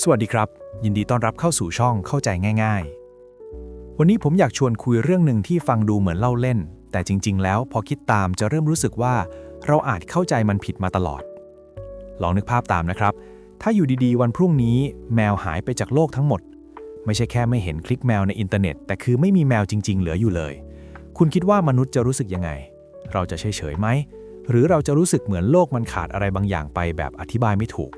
สวัสดีครับ ยินดีต้อนรับเข้าสู่ช่องเข้าใจง่าย ๆ วันนี้ผมอยากชวนคุยเรื่องหนึ่งที่ฟังดูเหมือนเล่าเล่น แต่จริง ๆ แล้วพอคิดตามจะเริ่มรู้สึกว่า เราอาจเข้าใจมันผิดมาตลอด ลองนึกภาพตามนะครับ ถ้าอยู่ดีๆ วันพรุ่งนี้ แมวหายไปจากโลกทั้งหมด ไม่ใช่แค่ไม่เห็นคลิกแมวในอินเทอร์เน็ต แต่คือไม่มีแมวจริง ๆ เหลืออยู่เลย คุณคิดว่ามนุษย์จะรู้สึกยังไง เราจะเฉยๆไหมหรือเราจะรู้สึกเหมือนโลกมันขาดอะไรบางอย่างไปแบบอธิบายไม่ถูก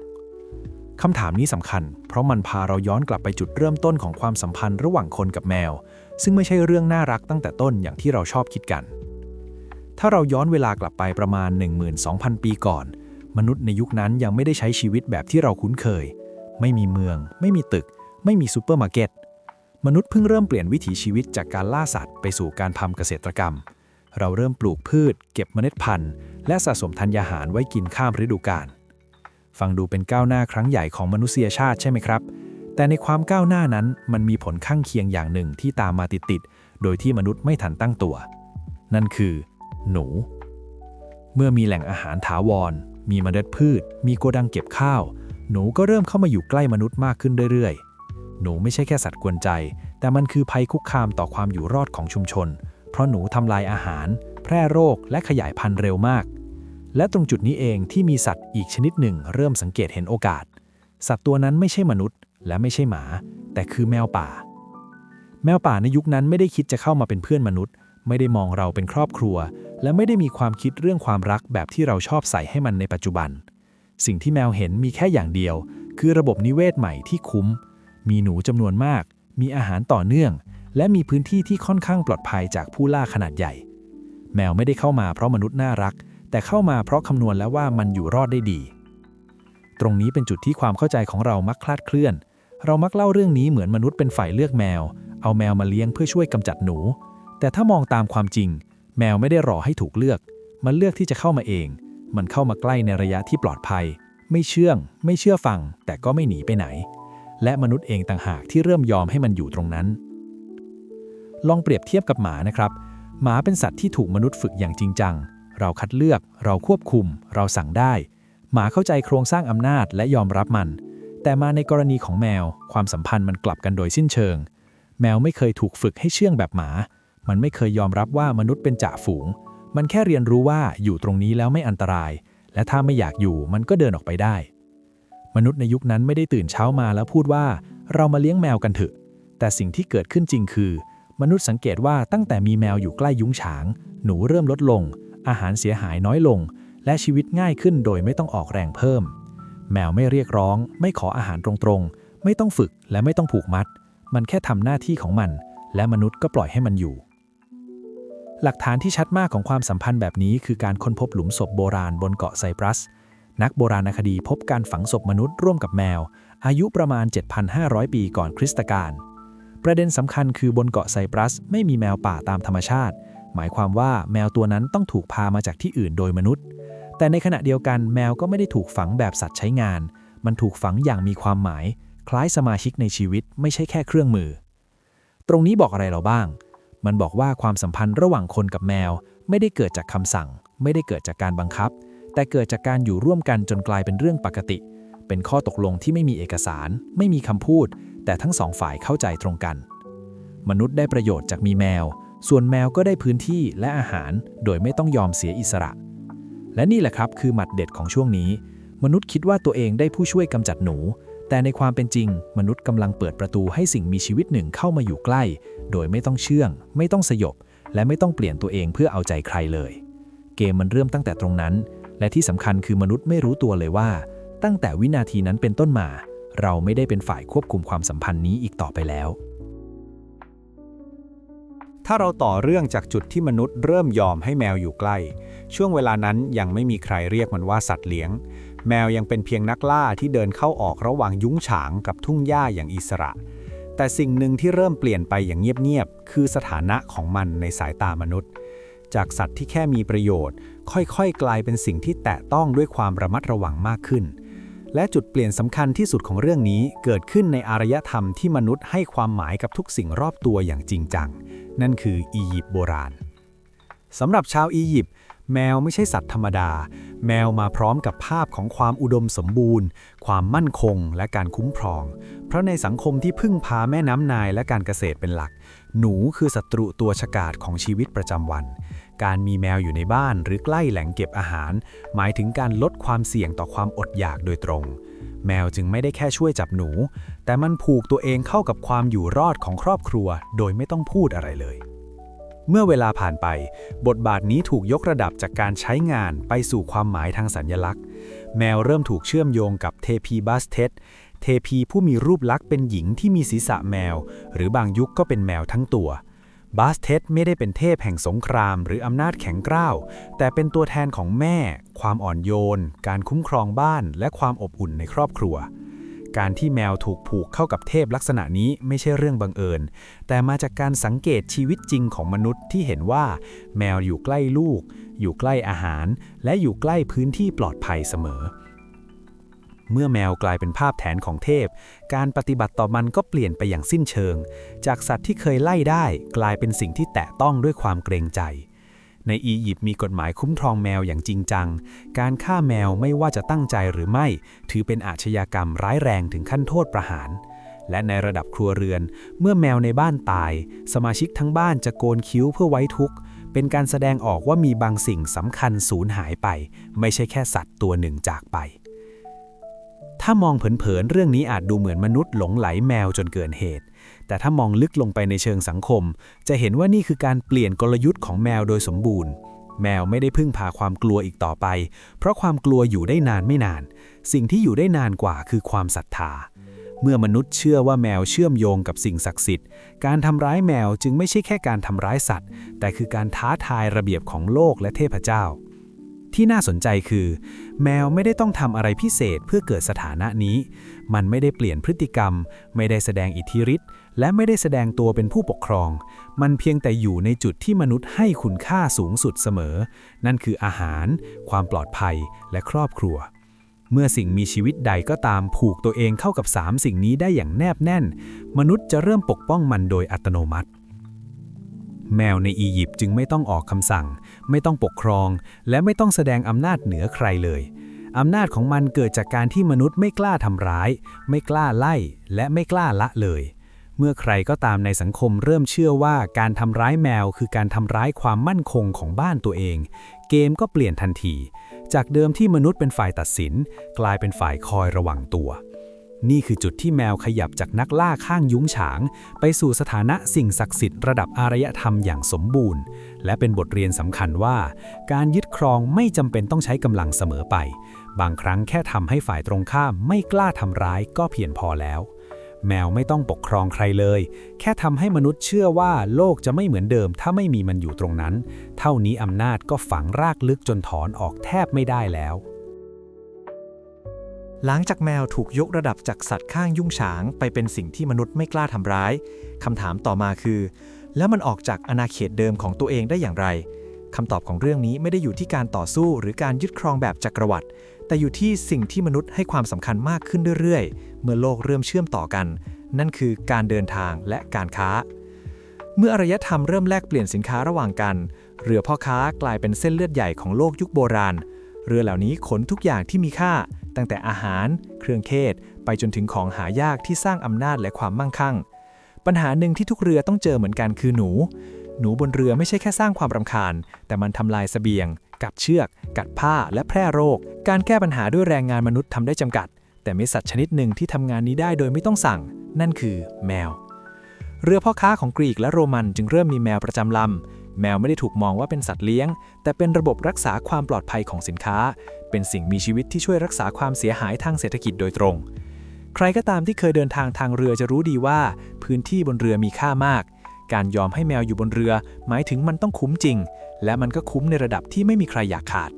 คำถามนี้สำคัญ เพราะมันพาเราย้อนกลับไปจุดเริ่มต้นของความสัมพันธ์ระหว่างคนกับแมว ซึ่งไม่ใช่เรื่องน่ารักตั้งแต่ต้นอย่างที่เราชอบคิดกัน ถ้าเราย้อนเวลากลับไปประมาณ 12,000 ปีก่อน มนุษย์ในยุคนั้นยังไม่ได้ใช้ชีวิตแบบที่เราคุ้นเคย ไม่มีเมือง ไม่มีตึก ไม่มีซูเปอร์มาร์เก็ต มนุษย์เพิ่งเริ่มเปลี่ยนวิถีชีวิตจากการล่าสัตว์ไปสู่การทำเกษตรกรรม เราเริ่มปลูกพืช เก็บเมล็ดพันธุ์ และสะสมธัญญาหารไว้กินข้ามฤดูกาล ฟังดูเป็นก้าวหน้าครั้งใหญ่ของมนุษยชาติใช่ไหมครับ แต่ในความก้าวหน้านั้นมันมีผลข้างเคียงอย่างหนึ่งที่ตามมาติดๆ โดยที่มนุษย์ไม่ทันตั้งตัว นั่นคือ หนู เมื่อมีแหล่งอาหารถาวร มีเมล็ดพืช มีโกดังเก็บข้าว หนูก็เริ่มเข้ามาอยู่ใกล้มนุษย์มากขึ้นเรื่อยๆ หนูไม่ใช่แค่สัตว์กวนใจ แต่มันคือภัยคุกคามต่อความอยู่รอดของชุมชน เพราะหนูทำลายอาหาร แพร่โรคและขยายพันธุ์เร็วมาก และตรงจุดนี้เองที่มีสัตว์อีกชนิดหนึ่งเริ่มสังเกตเห็นโอกาส สัตว์ตัวนั้นไม่ใช่มนุษย์ และไม่ใช่หมา แต่คือแมวป่า แมวป่าในยุคนั้นไม่ได้คิดจะเข้ามาเป็นเพื่อนมนุษย์ ไม่ได้มองเราเป็นครอบครัว และไม่ได้มีความคิดเรื่องความรักแบบที่เราชอบใส่ให้มันในปัจจุบัน สิ่งที่แมวเห็นมีแค่อย่างเดียว คือระบบนิเวศใหม่ที่คุ้ม มีหนูจำนวนมาก มีอาหารต่อเนื่อง และมีพื้นที่ที่ค่อนข้างปลอดภัยจากผู้ล่าขนาดใหญ่ แมวไม่ได้เข้ามาเพราะมนุษย์น่ารัก แต่เข้ามาเพราะคำนวณแล้วว่ามันอยู่รอดได้ดี ตรงนี้เป็นจุดที่ความเข้าใจของเรามักคลาดเคลื่อน เรามักเล่าเรื่องนี้เหมือนมนุษย์เป็นฝ่ายเลือกแมว เอาแมวมาเลี้ยงเพื่อช่วยกำจัดหนู แต่ถ้ามองตามความจริง แมวไม่ได้รอให้ถูกเลือก มันเลือกที่จะเข้ามาเอง มันเข้ามาใกล้ในระยะที่ปลอดภัย ไม่เชื่อง ไม่เชื่อฟัง แต่ก็ไม่หนีไปไหน และมนุษย์เองต่างหากที่เริ่มยอมให้มันอยู่ตรงนั้น ลองเปรียบเทียบกับหมานะครับ หมาเป็นสัตว์ที่ถูกมนุษย์ฝึกอย่างจริงจัง เราคัดเลือก เราควบคุม เราสั่งได้ หมาเข้าใจโครงสร้างอำนาจและยอมรับมัน แต่มาในกรณีของแมว ความสัมพันธ์มันกลับกันโดยสิ้นเชิง แมวไม่เคยถูกฝึกให้เชื่องแบบหมา มันไม่เคยยอมรับว่ามนุษย์เป็นจ่าฝูง มันแค่เรียนรู้ว่าอยู่ตรงนี้แล้วไม่อันตราย และถ้าไม่อยากอยู่มันก็เดินออกไปได้ มนุษย์ในยุคนั้นไม่ได้ตื่นเช้ามาแล้วพูดว่า เรามาเลี้ยงแมวกันเถอะ แต่สิ่งที่เกิดขึ้นจริงคือ มนุษย์สังเกตว่าตั้งแต่มีแมวอยู่ใกล้ยุ้งฉาง หนูเริ่มลดลง อาหารเสียหายน้อยลง และชีวิตง่ายขึ้นโดยไม่ต้องออกแรงเพิ่ม แมวไม่เรียกร้อง ไม่ขออาหารตรงๆ ไม่ต้องฝึกและไม่ต้องผูกมัด มันแค่ทำหน้าที่ของมัน และมนุษย์ก็ปล่อยให้มันอยู่ หลักฐานที่ชัดมากของความสัมพันธ์แบบนี้คือการค้นพบหลุมศพโบราณบนเกาะไซปรัส นักโบราณคดีพบการฝังศพมนุษย์ร่วมกับแมว อายุประมาณ 7,500 ปีก่อนคริสตกาลประเด็นสำคัญคือบนเกาะไซปรัสไม่มีแมวป่าตามธรรมชาติ หมายความว่าแมวตัวนั้นต้องถูกพามาจากที่อื่นโดยมนุษย์ แต่ในขณะเดียวกันแมวก็ไม่ได้ถูกฝังแบบสัตว์ใช้งาน มันถูกฝังอย่างมีความหมาย คล้ายสมาชิกในชีวิตไม่ใช่แค่เครื่องมือ ตรงนี้บอกอะไรเราบ้าง มันบอกว่าความสัมพันธ์ระหว่างคนกับแมว ไม่ได้เกิดจากคำสั่ง ไม่ได้เกิดจากการบังคับ แต่เกิดจากการอยู่ร่วมกันจนกลายเป็นเรื่องปกติ เป็นข้อตกลงที่ไม่มีเอกสาร ไม่มีคำพูด แต่ทั้งสองฝ่ายเข้าใจตรงกัน มนุษย์ได้ประโยชน์จากมีแมว ส่วนแมวก็ได้พื้นที่และอาหารโดยไม่ต้องยอมเสียอิสระ และนี่แหละครับคือหมัดเด็ดของช่วงนี้ มนุษย์คิดว่าตัวเองได้ผู้ช่วยกำจัดหนู แต่ในความเป็นจริง มนุษย์กำลังเปิดประตูให้สิ่งมีชีวิตหนึ่งเข้ามาอยู่ใกล้ โดยไม่ต้องเชื่อง ไม่ต้องสยบ และไม่ต้องเปลี่ยนตัวเองเพื่อเอาใจใครเลย เกมมันเริ่มตั้งแต่ตรงนั้น และที่สำคัญคือมนุษย์ไม่รู้ตัวเลยว่า ตั้งแต่วินาทีนั้นเป็นต้นมา เราไม่ได้เป็นฝ่ายควบคุมความสัมพันธ์นี้อีกต่อไปแล้ว ถ้าเราต่อเรื่องจากจุดที่มนุษย์เริ่มยอมให้แมวอยู่ใกล้ ช่วงเวลานั้นยังไม่มีใครเรียกมันว่าสัตว์เลี้ยง แมวยังเป็นเพียงนักล่าที่เดินเข้าออกระหว่างยุ้งฉางกับทุ่งหญ้าอย่างอิสระ แต่สิ่งหนึ่งที่เริ่มเปลี่ยนไปอย่างเงียบๆ คือสถานะของมันในสายตามนุษย์ จากสัตว์ที่แค่มีประโยชน์ ค่อยๆ กลายเป็นสิ่งที่แตะต้องด้วยความระมัดระวังมากขึ้น และจุดเปลี่ยนสำคัญที่สุดของเรื่องนี้เกิดขึ้นในอารยธรรมที่มนุษย์ให้ความหมายกับทุกสิ่งรอบตัวอย่างจริงจัง นั่นคืออียิปต์โบราณสำหรับชาวอียิปต์แมวไม่ใช่สัตว์ธรรมดา แมวมาพร้อมกับภาพของความอุดมสมบูรณ์ ความมั่นคงและการคุ้มครอง เพราะในสังคมที่พึ่งพาแม่น้ำนายและการเกษตรเป็นหลัก หนูคือศัตรูตัวฉกาจของชีวิตประจำวัน การมีแมวอยู่ในบ้านหรือใกล้แหล่งเก็บอาหาร หมายถึงการลดความเสี่ยงต่อความอดอยากโดยตรง แมวจึงไม่ได้แค่ช่วยจับหนู แต่มันผูกตัวเองเข้ากับความอยู่รอดของครอบครัว โดยไม่ต้องพูดอะไรเลย เมื่อเวลาผ่านไป บทบาทนี้ถูกยกระดับจากการใช้งานไปสู่ความหมายทางสัญญลักษณ์ แมวเริ่มถูกเชื่อมโยงกับเทพีบัสเทสเทพีผู้มีรูปลักษณ์เป็นหญิงที่มีศีรษะแมว หรือบางยุคก็เป็นแมวทั้งตัวบาสเทสไม่ได้เป็นเทพแห่งสงคราม หรืออำนาจแข็งกร้าว แต่เป็นตัวแทนของแม่ ความอ่อนโยน การคุ้มครองบ้าน และความอบอุ่นในครอบครัว การที่แมวถูกผูกเข้ากับเทพลักษณะนี้ไม่ใช่เรื่องบังเอิญ แต่มาจากการสังเกตชีวิตจริงของมนุษย์ที่เห็นว่า แมวอยู่ใกล้ลูก อยู่ใกล้อาหาร และอยู่ใกล้พื้นที่ปลอดภัยเสมอ เมื่อแมวกลายเป็นภาพแทนของเทพ การปฏิบัติต่อมันก็เปลี่ยนไปอย่างสิ้นเชิง จากสัตว์ที่เคยไล่ได้ กลายเป็นสิ่งที่แตะต้องด้วยความเกรงใจ ในอียิปต์มีกฎหมายคุ้มครองแมวอย่างจริงจัง การฆ่าแมวไม่ว่าจะตั้งใจหรือไม่ ถือเป็นอาชญากรรมร้ายแรงถึงขั้นโทษประหาร และในระดับครัวเรือน เมื่อแมวในบ้านตาย สมาชิกทั้งบ้านจะโกนคิ้วเพื่อไว้ทุกข์ เป็นการแสดงออกว่ามีบางสิ่งสำคัญสูญหายไป ไม่ใช่แค่สัตว์ตัวหนึ่งจากไป ถ้ามองเผินๆเรื่องนี้อาจดูเหมือนมนุษย์หลงไหลแมวจนเกินเหตุ แต่ถ้ามองลึกลงไปในเชิงสังคม จะเห็นว่านี่คือการเปลี่ยนกลยุทธ์ของแมวโดยสมบูรณ์ แมวไม่ได้พึ่งพาความกลัวอีกต่อไป เพราะความกลัวอยู่ได้นานไม่นาน สิ่งที่อยู่ได้นานกว่าคือความศรัทธา เมื่อมนุษย์เชื่อว่าแมวเชื่อมโยงกับสิ่งศักดิ์สิทธิ์ การทำร้ายแมวจึงไม่ใช่แค่การทำร้ายสัตว์ แต่คือการท้าทายระเบียบของโลกและเทพเจ้าที่น่าสนใจคือ แมวไม่ได้ต้องทำอะไรพิเศษเพื่อเกิดสถานะนี้ มันไม่ได้เปลี่ยนพฤติกรรม ไม่ได้แสดงอิทธิฤทธิ์ และไม่ได้แสดงตัวเป็นผู้ปกครอง มันเพียงแต่อยู่ในจุดที่มนุษย์ให้คุณค่าสูงสุดเสมอ นั่นคืออาหาร ความปลอดภัย และครอบครัว เมื่อสิ่งมีชีวิตใดก็ตามผูกตัวเองเข้ากับสามสิ่งนี้ได้อย่างแนบแน่น มนุษย์จะเริ่มปกป้องมันโดยอัตโนมัติ แมวในอียิปต์จึงไม่ต้องออกคำสั่ง ไม่ต้องปกครอง และไม่ต้องแสดงอำนาจเหนือใครเลยอำนาจของมันเกิดจากการที่มนุษย์ไม่กล้าทำร้าย ไม่กล้าไล่ และไม่กล้าละเลย เมื่อใครก็ตามในสังคมเริ่มเชื่อว่าการทำร้ายแมวคือการทำร้ายความมั่นคงของบ้านตัวเอง เกมก็เปลี่ยนทันที จากเดิมที่มนุษย์เป็นฝ่ายตัดสิน กลายเป็นฝ่ายคอยระวังตัว นี่คือจุดที่แมวขยับจากนักล่าข้างยุ้งฉาง ไปสู่สถานะสิ่งศักดิ์สิทธิ์ระดับอารยธรรมอย่างสมบูรณ์ และเป็นบทเรียนสำคัญว่า การยึดครองไม่จำเป็นต้องใช้กำลังเสมอไป บางครั้งแค่ทำให้ฝ่ายตรงข้ามไม่กล้าทำร้ายก็เพียงพอแล้ว แมวไม่ต้องปกครองใครเลย แค่ทำให้มนุษย์เชื่อว่าโลกจะไม่เหมือนเดิม ถ้าไม่มีมันอยู่ตรงนั้น เท่านี้อำนาจก็ฝังรากลึกจนถอนออกแทบไม่ได้แล้ว หลังจากแมวถูกยกระดับจากสัตว์ข้างยุ่งฉาง ไปเป็นสิ่งที่มนุษย์ไม่กล้าทำร้ายคำถามต่อมาคือ แล้วมันออกจากอาณาเขตเดิมของตัวเองได้อย่างไรคำตอบของเรื่องนี้ไม่ได้อยู่ที่การต่อสู้หรือการยึดครองแบบจักรวรรดิ แต่อยู่ที่สิ่งที่มนุษย์ให้ความสำคัญมากขึ้นเรื่อยๆ เมื่อโลกเริ่มเชื่อมต่อกัน นั่นคือการเดินทางและการค้า เมื่ออารยธรรมเริ่มแลกเปลี่ยนสินค้าระหว่างกัน เรือพ่อค้ากลายเป็นเส้นเลือดใหญ่ของโลกยุคโบราณ เรือเหล่านี้ขนทุกอย่างที่มีค่า ตั้งแต่อาหาร เครื่องเทศ ไปจนถึงของหายากที่สร้างอำนาจและความมั่งคั่ง ปัญหาหนึ่งที่ทุกเรือต้องเจอเหมือนกันคือหนู หนูบนเรือไม่ใช่แค่สร้างความรำคาญ แต่มันทำลายเสบียง กัดเชือก กัดผ้าและแพร่โรค การแก้ปัญหาด้วยแรงงานมนุษย์ทำได้จำกัด แต่มีสัตว์ชนิดหนึ่งที่ทำงานนี้ได้โดยไม่ต้องสั่ง นั่นคือแมว เรือพ่อค้าของกรีกและโรมันจึงเริ่มมีแมวประจำลำ แมวไม่ได้ถูกมองว่าเป็นสัตว์เลี้ยง แต่เป็นระบบรักษาความปลอดภัยของสินค้า เป็นสิ่งมีชีวิตที่ช่วยรักษาความเสียหายทางเศรษฐกิจโดยตรง ใครก็ตามที่เคยเดินทางทางเรือจะรู้ดีว่า พื้นที่บนเรือมีค่ามาก การยอมให้แมวอยู่บนเรือ หมายถึงมันต้องคุ้มจริง และมันก็คุ้มในระดับที่ไม่มีใครอยากขาด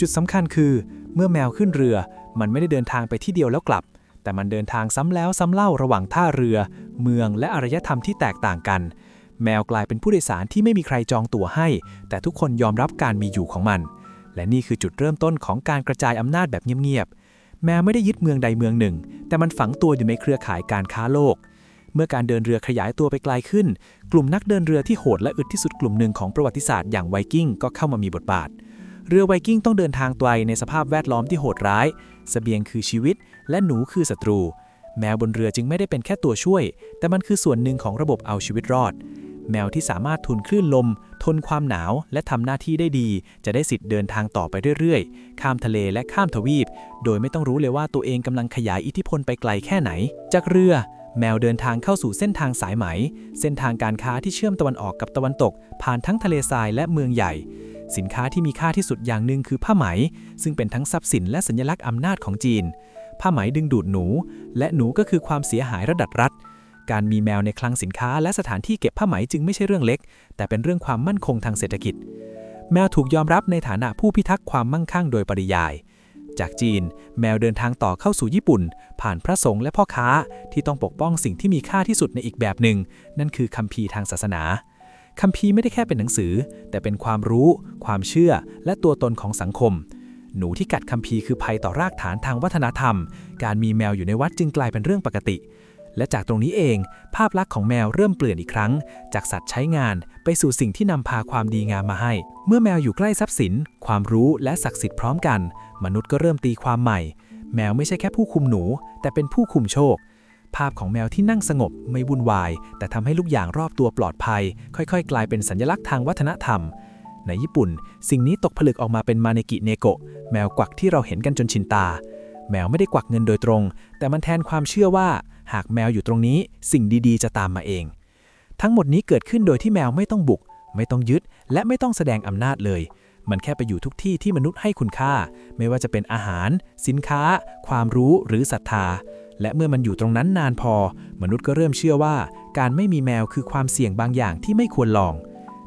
จุดสำคัญคือ เมื่อแมวขึ้นเรือ มันไม่ได้เดินทางไปที่เดียวแล้วกลับ แต่มันเดินทางซ้ำแล้วซ้ำเล่าระหว่างท่าเรือ เมืองและอารยธรรมที่แตกต่างกัน แมวกลายเป็นผู้โดยสารที่ไม่มีใครจองตั๋วให้ แต่ทุกคนยอมรับการมีอยู่ของมัน และนี่คือจุดเริ่มต้นของการกระจายอำนาจแบบเงียบๆแมวไม่ได้ยึดเมืองใดเมืองหนึ่ง แต่มันฝังตัวอยู่ในเครือข่ายการค้าโลก เมื่อการเดินเรือขยายตัวไปไกลขึ้น กลุ่มนักเดินเรือที่โหดและอึดที่สุดกลุ่มหนึ่งของประวัติศาสตร์อย่างไวกิ้งก็เข้ามามีบทบาท เรือไวกิ้งต้องเดินทางไกลในสภาพแวดล้อมที่โหดร้ายสเสบียงคือชีวิต และหนูคือศัตรู แมวบนเรือจึงไม่ได้เป็นแค่ตัวช่วย แต่มันคือส่วนหนึ่งของระบบเอาชีวิตรอด แมวที่สามารถทุนคลื่นลม ทนความหนาว และทำหน้าที่ได้ดี จะได้สิทธิ์เดินทางต่อไปเรื่อยๆ ข้ามทะเลและข้ามทวีป โดยไม่ต้องรู้เลยว่าตัวเองกำลังขยายอิทธิพลไปไกลแค่ไหน จากเรือ แมวเดินทางเข้าสู่เส้นทางสายไหม เส้นทางการค้าที่เชื่อมตะวันออกกับตะวันตก ผ่านทั้งทะเลทรายและเมืองใหญ่ สินค้าที่มีค่าที่สุดอย่างหนึ่งคือผ้าไหม ซึ่งเป็นทั้งทรัพย์สินและสัญลักษณ์อำนาจของจีน ผ้าไหมดึงดูดหนู และหนูก็คือความเสียหายระดับรัฐ การมีแมวในคลังสินค้าและสถานที่เก็บผ้าไหมจึงไม่ใช่เรื่องเล็ก แต่เป็นเรื่องความมั่นคงทางเศรษฐกิจ แมวถูกยอมรับในฐานะผู้พิทักษ์ความมั่งคั่งโดยปริยาย จากจีน แมวเดินทางต่อเข้าสู่ญี่ปุ่น ผ่านพระสงฆ์และพ่อค้าที่ต้องปกป้องสิ่งที่มีค่าที่สุดในอีกแบบหนึ่ง นั่นคือคัมภีร์ทางศาสนาคัมภีร์ไม่ได้แค่เป็นหนังสือ แต่เป็นความรู้ ความเชื่อ และตัวตนของสังคม หนูที่กัดคัมภีร์คือภัยต่อรากฐานทางวัฒนธรรม การมีแมวอยู่ในวัดจึงกลายเป็นเรื่องปกติ และจากตรงนี้เอง ภาพลักษณ์ของแมวเริ่มเปลี่ยนอีกครั้ง จากสัตว์ใช้งาน ไปสู่สิ่งที่นำพาความดีงามมาให้ เมื่อแมวอยู่ใกล้ทรัพย์สิน ความรู้และศักดิ์สิทธิ์พร้อมกัน มนุษย์ก็เริ่มตีความใหม่ แมวไม่ใช่แค่ผู้คุมหนู แต่เป็นผู้คุมโชค ภาพของแมวที่นั่งสงบไม่วุ่นวาย แต่ทำให้ทุกอย่างรอบตัวปลอดภัย ค่อยๆ กลายเป็นสัญลักษณ์ทางวัฒนธรรม ในญี่ปุ่น สิ่งนี้ตกผลึกออกมาเป็นมาเนกิเนโกะแมวกวักที่เราเห็นกันจนชินตา แมวไม่ได้กวักเงินโดยตรง แต่มันแทนความเชื่อว่า หากแมวอยู่ตรงนี้ สิ่งดีๆ จะตามมาเอง ทั้งหมดนี้เกิดขึ้นโดยที่แมวไม่ต้องบุก ไม่ต้องยึด และไม่ต้องแสดงอำนาจเลย มันแค่ไปอยู่ทุกที่ที่มนุษย์ให้คุณค่า ไม่ว่าจะเป็นอาหาร สินค้า ความรู้หรือศรัทธา และเมื่อมันอยู่ตรงนั้นนานพอ มนุษย์ก็เริ่มเชื่อว่า การไม่มีแมวคือความเสี่ยงบางอย่างที่ไม่ควรลอง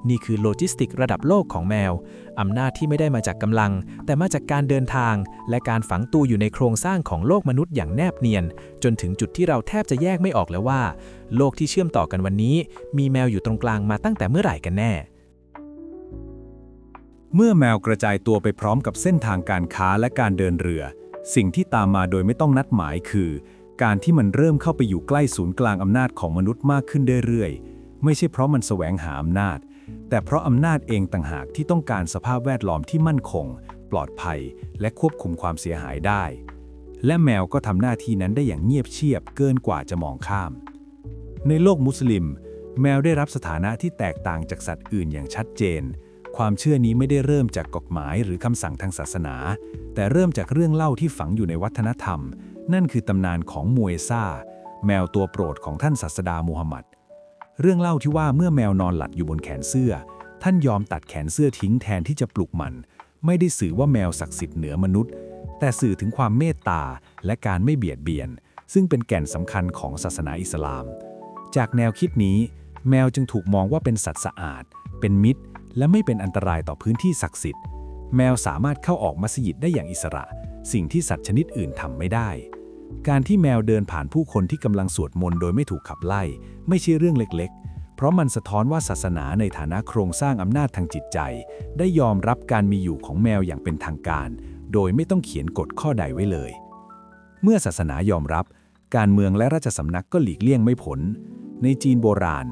นี่คือโลจิสติกระดับโลกของแมว อำนาจที่ไม่ได้มาจากกำลัง แต่มาจากการเดินทาง และการฝังตัวอยู่ในโครงสร้างของโลกมนุษย์อย่างแนบเนียน จนถึงจุดที่เราแทบจะแยกไม่ออกแล้วว่า โลกที่เชื่อมต่อกันวันนี้ มีแมวอยู่ตรงกลางมาตั้งแต่เมื่อไหร่กันแน่ เมื่อแมวกระจายตัวไปพร้อมกับเส้นทางการค้าและการเดินเรือ สิ่งที่ตามมาโดยไม่ต้องนัดหมายคือ การที่มันเริ่มเข้าไปอยู่ใกล้ศูนย์กลางอำนาจของมนุษย์มากขึ้นเรื่อยๆไม่ใช่เพราะมันแสวงหาอำนาจ แต่เพราะอำนาจเองต่างหากที่ต้องการสภาพแวดล้อมที่มั่นคง ปลอดภัย และควบคุมความเสียหายได้ และแมวก็ทำหน้าที่นั้นได้อย่างเงียบเชียบเกินกว่าจะมองข้าม ในโลกมุสลิม แมวได้รับสถานะที่แตกต่างจากสัตว์อื่นอย่างชัดเจน ความเชื่อนี้ไม่ได้เริ่มจากกฎหมายหรือคำสั่งทางศาสนา แต่เริ่มจากเรื่องเล่าที่ฝังอยู่ในวัฒนธรรม นั่นคือตำนานของมวยซ่า แมวตัวโปรดของท่านศาสดามูฮัมหมัด เรื่องเล่าที่ว่าเมื่อแมวนอนหลับอยู่บนแขนเสื้อ ท่านยอมตัดแขนเสื้อทิ้งแทนที่จะปลุกมัน ไม่ได้สื่อว่าแมวศักดิ์สิทธิ์เหนือมนุษย์ แต่สื่อถึงความเมตตาและการไม่เบียดเบียน ซึ่งเป็นแก่นสำคัญของศาสนาอิสลาม จากแนวคิดนี้ แมวจึงถูกมองว่าเป็นสัตว์สะอาด เป็นมิตร และไม่เป็นอันตรายต่อพื้นที่ศักดิ์สิทธิ์ แมวสามารถเข้าออกมัสยิดได้อย่างอิสระ สิ่งที่สัตว์ชนิดอื่นทำไม่ได้ การที่แมวเดินผ่านผู้คนที่กำลังสวดมนต์โดยไม่ถูกขับไล่ ไม่ใช่เรื่องเล็กๆ เพราะมันสะท้อนว่าศาสนาในฐานะโครงสร้างอำนาจทางจิตใจ ได้ยอมรับการมีอยู่ของแมวอย่างเป็นทางการ โดยไม่ต้องเขียนกฎข้อใดไว้เลย เมื่อศาสนายอมรับ การเมืองและราชสำนักก็หลีกเลี่ยงไม่พ้นในจีนโบราณ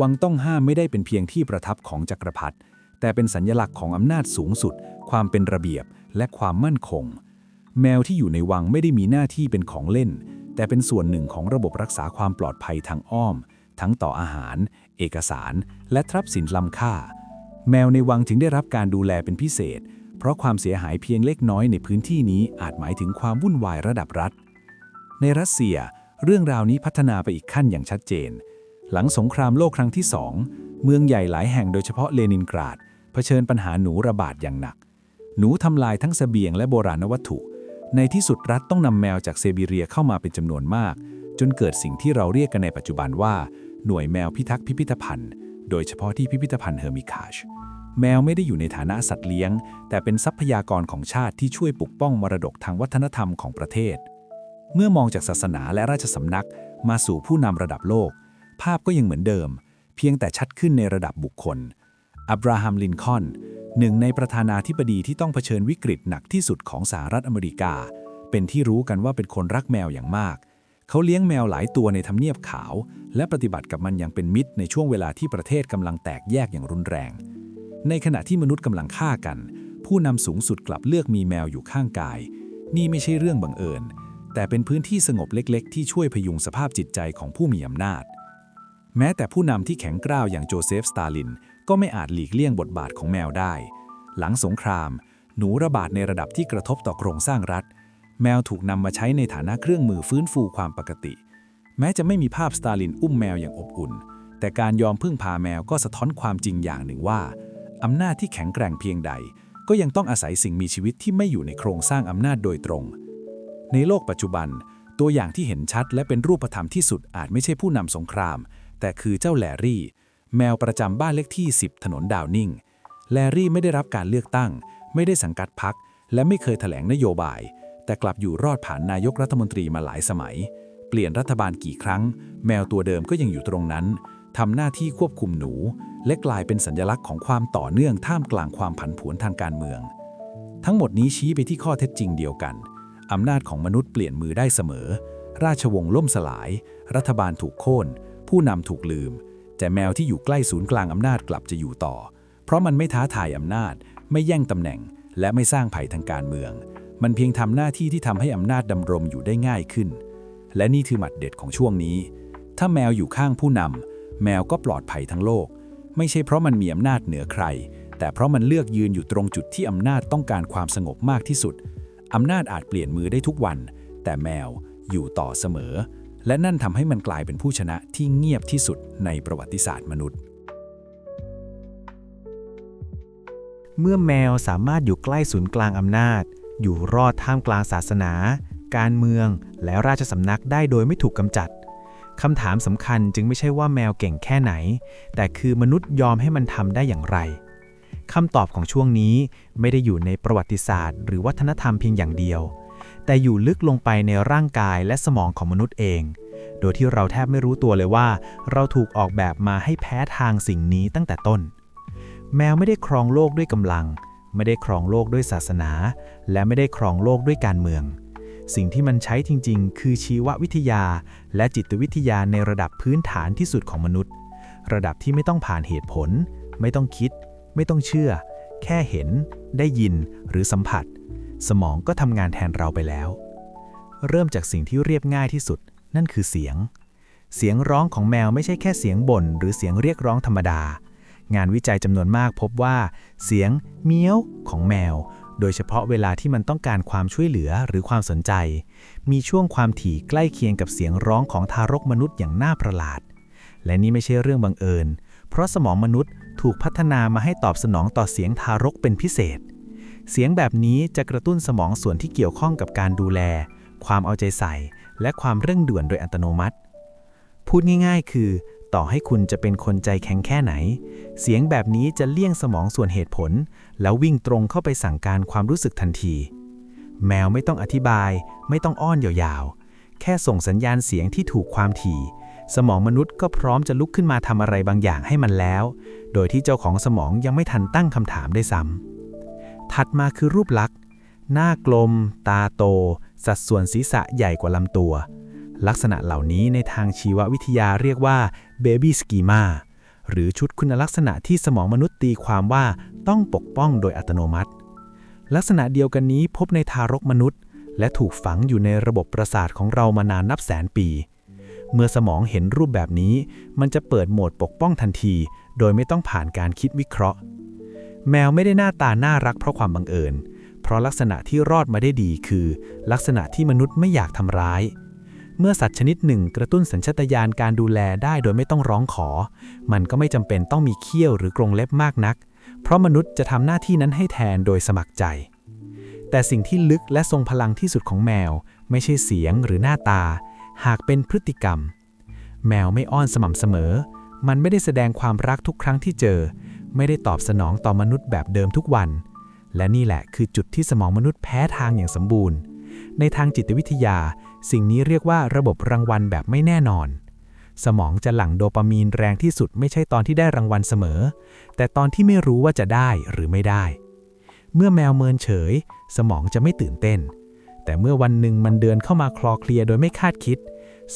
วังต้องห้ามไม่ได้เป็นเพียงที่ประทับของจักรพรรดิแต่เป็นสัญลักษณ์ของอำนาจสูงสุด ความเป็นระเบียบและความมั่นคง แมวที่อยู่ในวังไม่ได้มีหน้าที่เป็นของเล่น แต่เป็นส่วนหนึ่งของระบบรักษาความปลอดภัยทางอ้อม ทั้งต่ออาหาร เอกสาร และทรัพย์สินล้ำค่า แมวในวังจึงได้รับการดูแลเป็นพิเศษ เพราะความเสียหายเพียงเล็กน้อยในพื้นที่นี้อาจหมายถึงความวุ่นวายระดับรัฐ ในรัสเซีย เรื่องราวนี้พัฒนาไปอีกขั้นอย่างชัดเจน หลังสงครามโลกครั้งที่สองเมืองใหญ่หลายแห่งโดยเฉพาะเลนินกราดเผชิญปัญหาหนูระบาดอย่างหนัก หนูทำลายทั้งเสบียงและโบราณวัตถุ ในที่สุดรัฐต้องนำแมวจากเซบีเรียเข้ามาเป็นจำนวนมาก จนเกิดสิ่งที่เราเรียกกันในปัจจุบันว่า หน่วยแมวพิทักษ์พิพิธภัณฑ์ โดยเฉพาะที่พิพิธภัณฑ์เฮอร์มิคาชแมวไม่ได้อยู่ในฐานะสัตว์เลี้ยง แต่เป็นทรัพยากรของชาติที่ช่วยปกป้องมรดกทางวัฒนธรรมของประเทศ เมื่อมองจากศาสนาและราชสำนักมาสู่ผู้นำระดับโลก ภาพก็ยังเหมือนเดิม เพียงแต่ชัดขึ้นในระดับบุคคลอับราฮัมลินคอน หนึ่งในประธานาธิบดีที่ต้องเผชิญวิกฤตหนักที่สุดของสหรัฐอเมริกา เป็นที่รู้กันว่าเป็นคนรักแมวอย่างมาก เขาเลี้ยงแมวหลายตัวในทำเนียบขาว และปฏิบัติกับมันอย่างเป็นมิตรในช่วงเวลาที่ประเทศกำลังแตกแยกอย่างรุนแรง ในขณะที่มนุษย์กำลังฆ่ากัน ผู้นำสูงสุดกลับเลือกมีแมวอยู่ข้างกาย นี่ไม่ใช่เรื่องบังเอิญ แต่เป็นพื้นที่สงบเล็กๆ ที่ช่วยพยุงสภาพจิตใจของผู้มีอำนาจ แม้แต่ผู้นำที่แข็งกร้าวอย่างโจเซฟ สตาลิน ก็ไม่อาจหลีกเลี่ยงบทบาทของแมวได้ หลังสงคราม หนูระบาดในระดับที่กระทบต่อโครงสร้างรัฐ แมวถูกนำมาใช้ในฐานะเครื่องมือฟื้นฟูความปกติ แม้จะไม่มีภาพสตาลินอุ้มแมวอย่างอบอุ่น แต่การยอมพึ่งพาแมวก็สะท้อนความจริงอย่างหนึ่งว่าอำนาจที่แข็งแกร่งเพียงใด ก็ยังต้องอาศัยสิ่งมีชีวิตที่ไม่อยู่ในโครงสร้างอำนาจโดยตรง ในโลกปัจจุบัน ตัวอย่างที่เห็นชัดและเป็นรูปธรรมที่สุดอาจไม่ใช่ผู้นำสงคราม แต่คือเจ้าแลรี่ แมวประจำบ้านเลขที่ 10 ถนนดาวนิ่ง แลรี่ไม่ได้รับการเลือกตั้ง ไม่ได้สังกัดพัก และไม่เคยแถลงนโยบาย แต่กลับอยู่รอดผ่านนายกรัฐมนตรีมาหลายสมัย เปลี่ยนรัฐบาลกี่ครั้ง แมวตัวเดิมก็ยังอยู่ตรงนั้นทำหน้าที่ควบคุมหนู และกลายเป็นสัญลักษณ์ของความต่อเนื่องท่ามกลางความผันผวนทางการเมือง ทั้งหมดนี้ชี้ไปที่ข้อเท็จจริงเดียวกันอำนาจของมนุษย์เปลี่ยนมือได้เสมอ ราชวงศ์ล่มสลาย รัฐบาลถูกโค่น ผู้นำถูกลืม แต่แมวที่อยู่ใกล้ศูนย์กลางอำนาจกลับจะอยู่ต่อ เพราะมันไม่ท้าทายอำนาจ ไม่แย่งตำแหน่ง และไม่สร้างภัยทางการเมือง มันเพียงทำหน้าที่ที่ทำให้อำนาจดำรงอยู่ได้ง่ายขึ้น และนี่คือหมัดเด็ดของช่วงนี้ ถ้าแมวอยู่ข้างผู้นำแมวก็ปลอดภัยทั้งโลก ไม่ใช่เพราะมันมีอำนาจเหนือใคร แต่เพราะมันเลือกยืนอยู่ตรงจุดที่อำนาจต้องการความสงบมากที่สุดอำนาจอาจเปลี่ยนมือได้ทุกวัน แต่แมวอยู่ต่อเสมอ และนั่นทำให้มันกลายเป็นผู้ชนะที่เงียบที่สุดในประวัติศาสตร์มนุษย์ เมื่อแมวสามารถอยู่ใกล้ศูนย์กลางอำนาจ อยู่รอดท่ามกลางศาสนา การเมือง และราชสำนักได้โดยไม่ถูกกำจัดคำถามสำคัญจึงไม่ใช่ว่าแมวเก่งแค่ไหน แต่คือมนุษย์ยอมให้มันทำได้อย่างไรคำตอบของช่วงนี้ไม่ได้อยู่ในประวัติศาสตร์ หรือวัฒนธรรมเพียงอย่างเดียว แต่อยู่ลึกลงไปในร่างกายและสมองของมนุษย์เอง โดยที่เราแทบไม่รู้ตัวเลยว่า เราถูกออกแบบมาให้แพ้ทางสิ่งนี้ตั้งแต่ต้น แมวไม่ได้ครองโลกด้วยกำลัง ไม่ได้ครองโลกด้วยศาสนา และไม่ได้ครองโลกด้วยการเมือง สิ่งที่มันใช้จริง ๆ คือชีววิทยา และจิตวิทยาในระดับพื้นฐานที่สุดของมนุษย์ ระดับที่ไม่ต้องผ่านเหตุผล ไม่ต้องคิด ไม่ต้องเชื่อ แค่เห็น ได้ยิน หรือสัมผัส สมองก็ทำงานแทนเราไปแล้ว เริ่มจากสิ่งที่เรียบง่ายที่สุด นั่นคือเสียง เสียงร้องของแมวไม่ใช่แค่เสียงบ่นหรือเสียงเรียกร้องธรรมดา งานวิจัยจำนวนมากพบว่า เสียงเมี้ยวของแมว โดยเฉพาะเวลาที่มันต้องการความช่วยเหลือหรือความสนใจ มีช่วงความถี่ใกล้เคียงกับเสียงร้องของทารกมนุษย์อย่างน่าประหลาด และนี่ไม่ใช่เรื่องบังเอิญ เพราะสมองมนุษย์ถูกพัฒนามาให้ตอบสนองต่อเสียงทารกเป็นพิเศษ เสียงแบบนี้จะกระตุ้นสมองส่วนที่เกี่ยวข้องกับการดูแล ความเอาใจใส่ และความเร่งด่วนโดยอัตโนมัติ พูดง่าย ๆ คือ ต่อให้คุณจะเป็นคนใจแข็งแค่ไหน เสียงแบบนี้จะเลี่ยงสมองส่วนเหตุผล แล้ววิ่งตรงเข้าไปสั่งการความรู้สึกทันที แมวไม่ต้องอธิบาย ไม่ต้องอ้อนยาวๆ แค่ส่งสัญญาณเสียงที่ถูกความถี่ สมองมนุษย์ก็พร้อมจะลุกขึ้นมาทำอะไรบางอย่างให้มันแล้ว โดยที่เจ้าของสมองยังไม่ทันตั้งคำถามได้ซ้ำ ถัดมาคือรูปลักษณ์ หน้ากลม ตาโต สัดส่วนศีรษะใหญ่กว่าลำตัว ลักษณะเหล่านี้ในทางชีววิทยาเรียกว่า Baby Schema หรือชุดคุณลักษณะที่สมองมนุษย์ตีความว่าต้องปกป้องโดยอัตโนมัติ ลักษณะเดียวกันนี้พบในทารกมนุษย์ และถูกฝังอยู่ในระบบประสาทของเรามานานนับแสนปี เมื่อสมองเห็นรูปแบบนี้ มันจะเปิดโหมดปกป้องทันที โดยไม่ต้องผ่านการคิดวิเคราะห์ แมวไม่ได้หน้าตาน่ารักเพราะความบังเอิญ เพราะลักษณะที่รอดมาได้ดีคือ ลักษณะที่มนุษย์ไม่อยากทำร้าย เมื่อสัตว์ชนิดหนึ่งกระตุ้นสัญชาตญาณการดูแลได้โดยไม่ต้องร้องขอ มันก็ไม่จำเป็นต้องมีเขี้ยวหรือกรงเล็บมากนัก เพราะมนุษย์จะทำหน้าที่นั้นให้แทนโดยสมัครใจ แต่สิ่งที่ลึกและทรงพลังที่สุดของแมว ไม่ใช่เสียงหรือหน้าตา หากเป็นพฤติกรรม แมวไม่อ้อนสม่ำเสมอ มันไม่ได้แสดงความรักทุกครั้งที่เจอ ไม่ได้ตอบสนองต่อมนุษย์แบบเดิมทุกวัน และนี่แหละคือจุดที่สมองมนุษย์แพ้ทางอย่างสมบูรณ์ ในทางจิตวิทยา สิ่งนี้เรียกว่าระบบรางวัลแบบไม่แน่นอน สมองจะหลั่งโดปามีนแรงที่สุดไม่ใช่ตอนที่ได้รางวัลเสมอ แต่ตอนที่ไม่รู้ว่าจะได้หรือไม่ได้ เมื่อแมวเมินเฉย สมองจะไม่ตื่นเต้น แต่เมื่อวันหนึ่งมันเดินเข้ามาคลอเคลียโดยไม่คาดคิด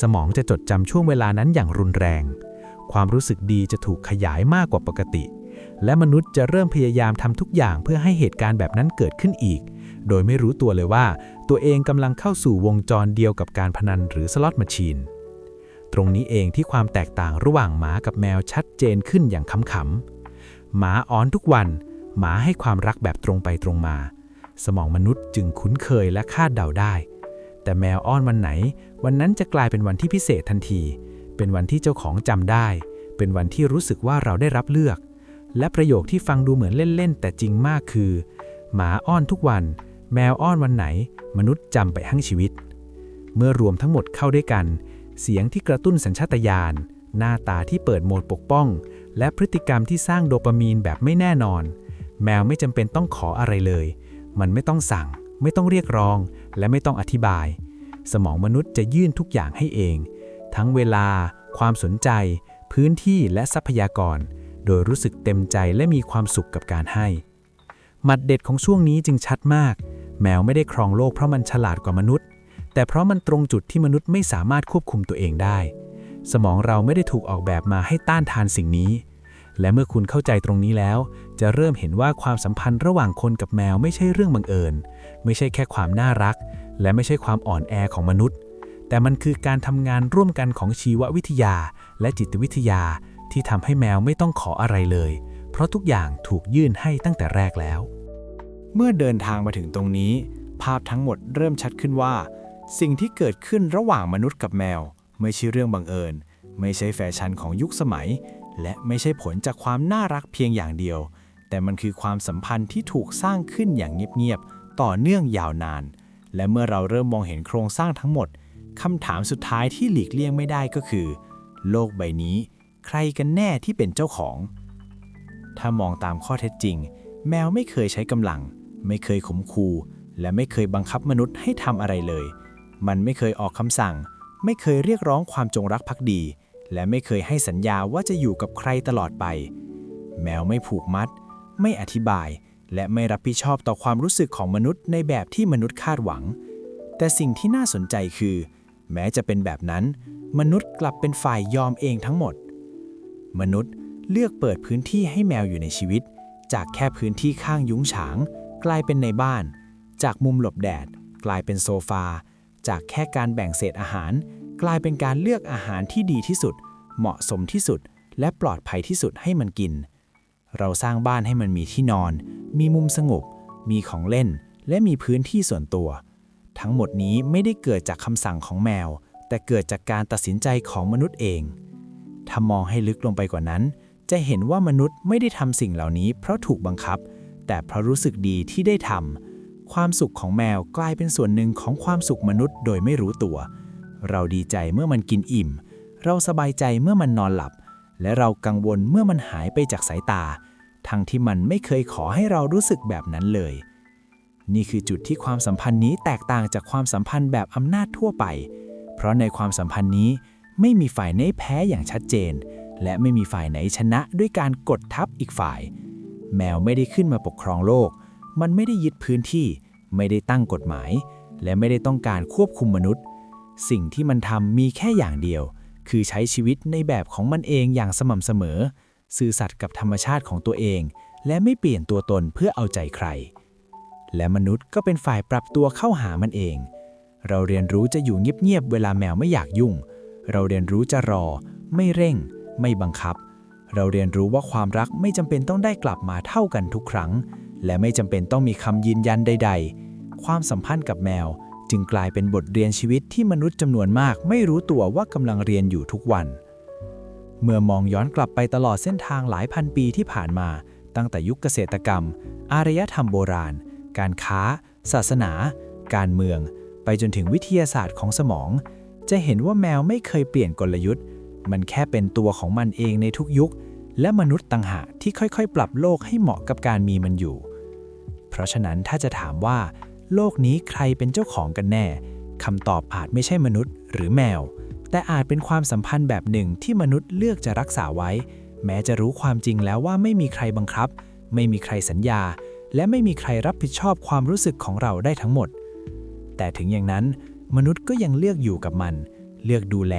สมองจะจดจำช่วงเวลานั้นอย่างรุนแรง ความรู้สึกดีจะถูกขยายมากกว่าปกติ และมนุษย์จะเริ่มพยายามทำทุกอย่างเพื่อให้เหตุการณ์แบบนั้นเกิดขึ้นอีก โดยไม่รู้ตัวเลยว่า ตัวเองกำลังเข้าสู่วงจรเดียวกับการพนันหรือสล็อตแมชชีน ตรงนี้เองที่ความแตกต่างระหว่างหมากับแมวชัดเจนขึ้นอย่างขำๆหมาอ้อนทุกวัน หมาให้ความรักแบบตรงไปตรงมา สมองมนุษย์จึงคุ้นเคยและคาดเดาได้ แต่แมวอ้อนวันไหน วันนั้นจะกลายเป็นวันที่พิเศษทันที เป็นวันที่เจ้าของจำได้ เป็นวันที่รู้สึกว่าเราได้รับเลือก และประโยคที่ฟังดูเหมือนเล่น ๆ แต่จริงมากคือ หมาอ้อนทุกวัน แมวอ้อนวันไหน มนุษย์จำไปทั้งชีวิต เมื่อรวมทั้งหมดเข้าด้วยกัน เสียงที่กระตุ้นสัญชาตญาณ หน้าตาที่เปิดโหมดปกป้อง และพฤติกรรมที่สร้างโดปามีนแบบไม่แน่นอน แมวไม่จำเป็นต้องขออะไรเลย มันไม่ต้องสั่ง ไม่ต้องเรียกร้อง และไม่ต้องอธิบาย สมองมนุษย์จะยื่นทุกอย่างให้เอง ทั้งเวลา ความสนใจ พื้นที่และทรัพยากร โดยรู้สึกเต็มใจและมีความสุขกับการให้ หมัดเด็ดของช่วงนี้จึงชัดมาก แมวไม่ได้ครองโลกเพราะมันฉลาดกว่ามนุษย์ แต่เพราะมันตรงจุดที่มนุษย์ไม่สามารถควบคุมตัวเองได้ สมองเราไม่ได้ถูกออกแบบมาให้ต้านทานสิ่งนี้ และเมื่อคุณเข้าใจตรงนี้แล้ว จะเริ่มเห็นว่าความสัมพันธ์ระหว่างคนกับแมวไม่ใช่เรื่องบังเอิญ ไม่ใช่แค่ความน่ารัก และไม่ใช่ความอ่อนแอของมนุษย์แต่มันคือการทำงานร่วมกันของชีววิทยาและจิตวิทยา ที่ทำให้แมวไม่ต้องขออะไรเลย เพราะทุกอย่างถูกยื่นให้ตั้งแต่แรกแล้ว เมื่อเดินทางมาถึงตรงนี้ ภาพทั้งหมดเริ่มชัดขึ้นว่า สิ่งที่เกิดขึ้นระหว่างมนุษย์กับแมว ไม่ใช่เรื่องบังเอิญ ไม่ใช่แฟชั่นของยุคสมัย และไม่ใช่ผลจากความน่ารักเพียงอย่างเดียว แต่มันคือความสัมพันธ์ที่ถูกสร้างขึ้นอย่างเงียบๆต่อเนื่องยาวนาน และเมื่อเราเริ่มมองเห็นโครงสร้างทั้งหมดคำถามสุดท้ายที่หลีกเลี่ยงไม่ได้ก็คือ โลกใบนี้ ใครกันแน่ที่เป็นเจ้าของ ถ้ามองตามข้อเท็จจริง แมวไม่เคยใช้กำลัง ไม่เคยข่มขู่และไม่เคยบังคับมนุษย์ให้ทำอะไรเลย มันไม่เคยออกคำสั่ง ไม่เคยเรียกร้องความจงรักภักดี และไม่เคยให้สัญญาว่าจะอยู่กับใครตลอดไป แมวไม่ผูกมัด ไม่อธิบาย และไม่รับผิดชอบต่อความรู้สึกของมนุษย์ในแบบที่มนุษย์คาดหวัง แต่สิ่งที่น่าสนใจคือ แม้จะเป็นแบบนั้น มนุษย์กลับเป็นฝ่ายยอมเองทั้งหมด มนุษย์เลือกเปิดพื้นที่ให้แมวอยู่ในชีวิต จากแค่พื้นที่ข้างยุ้งฉาง กลายเป็นในบ้าน จากมุมหลบแดด กลายเป็นโซฟา จากแค่การแบ่งเศษอาหาร กลายเป็นการเลือกอาหารที่ดีที่สุด เหมาะสมที่สุด และปลอดภัยที่สุดให้มันกิน เราสร้างบ้านให้มันมีที่นอน มีมุมสงบ มีของเล่น และมีพื้นที่ส่วนตัว ทั้งหมดนี้ไม่ได้เกิดจากคำสั่งของแมว แต่เกิดจากการตัดสินใจของมนุษย์เอง ถ้ามองให้ลึกลงไปกว่านั้น จะเห็นว่ามนุษย์ไม่ได้ทำสิ่งเหล่านี้เพราะถูกบังคับ แต่เพราะรู้สึกดีที่ได้ทำความสุขของแมวกลายเป็นส่วนหนึ่งของความสุขมนุษย์โดยไม่รู้ตัว เราดีใจเมื่อมันกินอิ่ม เราสบายใจเมื่อมันนอนหลับ และเรากังวลเมื่อมันหายไปจากสายตา ทั้งที่มันไม่เคยขอให้เรารู้สึกแบบนั้นเลย นี่คือจุดที่ความสัมพันธ์นี้แตกต่างจากความสัมพันธ์แบบอำนาจทั่วไป เพราะในความสัมพันธ์นี้ ไม่มีฝ่ายไหนแพ้อย่างชัดเจน และไม่มีฝ่ายไหนชนะด้วยการกดทับอีกฝ่าย แมวไม่ได้ขึ้นมาปกครองโลก มันไม่ได้ยึดพื้นที่ ไม่ได้ตั้งกฎหมาย และไม่ได้ต้องการควบคุมมนุษย์ สิ่งที่มันทำมีแค่อย่างเดียว คือใช้ชีวิตในแบบของมันเองอย่างสม่ำเสมอซื่อสัตย์กับธรรมชาติของตัวเอง และไม่เปลี่ยนตัวตนเพื่อเอาใจใคร และมนุษย์ก็เป็นฝ่ายปรับตัวเข้าหามันเองเราเรียนรู้จะอยู่เงียบๆ เวลาแมวไม่อยากยุ่ง เราเรียนรู้จะรอ ไม่เร่ง ไม่บังคับ เราเรียนรู้ว่าความรักไม่จำเป็นต้องได้กลับมาเท่ากันทุกครั้ง และไม่จำเป็นต้องมีคำยืนยันใด ๆ ความสัมพันธ์กับแมว จึงกลายเป็นบทเรียนชีวิตที่มนุษย์จำนวนมาก ไม่รู้ตัวว่ากำลังเรียนอยู่ทุกวัน เมื่อมองย้อนกลับไปตลอดเส้นทางหลายพันปีที่ผ่านมา ตั้งแต่ยุคเกษตรกรรม อารยธรรมโบราณ การค้า ศาสนา การเมือง ไปจนถึงวิทยาศาสตร์ของสมอง จะเห็นว่าแมวไม่เคยเปลี่ยนกลยุทธ์ มันแค่เป็นตัวของมันเองในทุกยุค และมนุษย์ต่างหากที่ค่อยๆ ปรับโลกให้เหมาะกับการมีมันอยู่ เพราะฉะนั้นถ้าจะถามว่า โลกนี้ใครเป็นเจ้าของกันแน่คำตอบอาจไม่ใช่มนุษย์หรือแมว แต่อาจเป็นความสัมพันธ์แบบหนึ่งที่มนุษย์เลือกจะรักษาไว้ แม้จะรู้ความจริงแล้วว่าไม่มีใครบังคับ ไม่มีใครสัญญา และไม่มีใครรับผิดชอบความรู้สึกของเราได้ทั้งหมด แต่ถึงอย่างนั้น มนุษย์ก็ยังเลือกอยู่กับมัน เลือกดูแล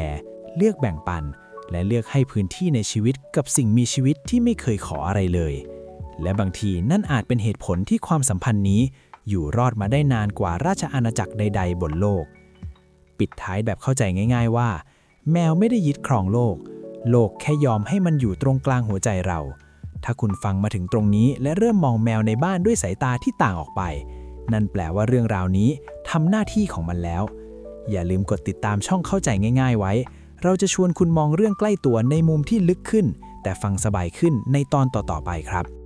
เลือกแบ่งปัน และเลือกให้พื้นที่ในชีวิตกับสิ่งมีชีวิตที่ไม่เคยขออะไรเลย และบางทีนั่นอาจเป็นเหตุผลที่ความสัมพันธ์นี้ อยู่รอดมาได้นานกว่าราชอาณาจักรใด ๆ บนโลก ปิดท้ายแบบเข้าใจง่าย ๆ ว่า แมวไม่ได้ยึดครองโลก โลกแค่ยอมให้มันอยู่ตรงกลางหัวใจเรา ถ้าคุณฟังมาถึงตรงนี้ และเริ่มมองแมวในบ้านด้วยสายตาที่ต่างออกไป นั่นแปลว่าเรื่องราวนี้ทำหน้าที่ของมันแล้ว อย่าลืมกดติดตามช่องเข้าใจง่าย ๆ ไว้ เราจะชวนคุณมองเรื่องใกล้ตัวในมุมที่ลึกขึ้น แต่ฟังสบายขึ้นในตอนต่อๆไปครับ